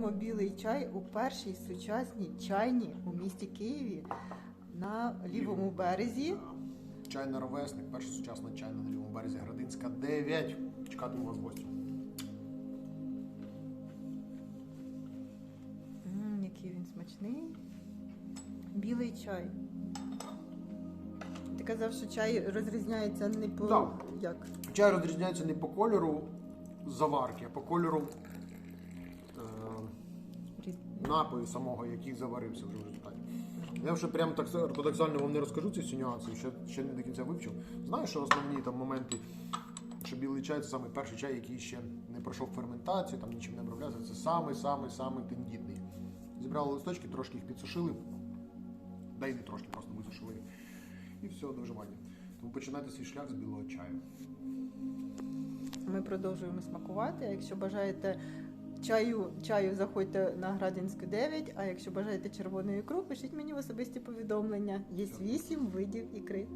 П'ємо білий чай у першій сучасній чайні у місті Києві на лівому березі. Чайний ровесник, перша сучасна чайна на лівому березі Градинська 9. Чекатиму вас гості. М, який він смачний. Білий чай. Ти казав, що чай розрізняється не по Так. як? Чай розрізняється не по кольору заварки, а по кольору напою самого, який заварився вже в результаті. Я вже прям так ортодоксально вам не розкажу ці всі нюанси, ще, ще не до кінця вивчив. Знаю, що основні там моменти, що білий чай це саме перший чай, який ще не пройшов ферментацію, там нічим не оброблявся. Це самий самий самий тендітний. Зібрали листочки, трошки їх підсушили. Да й не трошки, просто висушили. І все, до вживання. Тому починайте свій шлях з білого чаю. Ми продовжуємо смакувати. Якщо бажаєте чаю, чаю заходьте на Градинську 9, а якщо бажаєте червоної ікру, пишіть мені в особисті повідомлення. Є 8 видів ікри.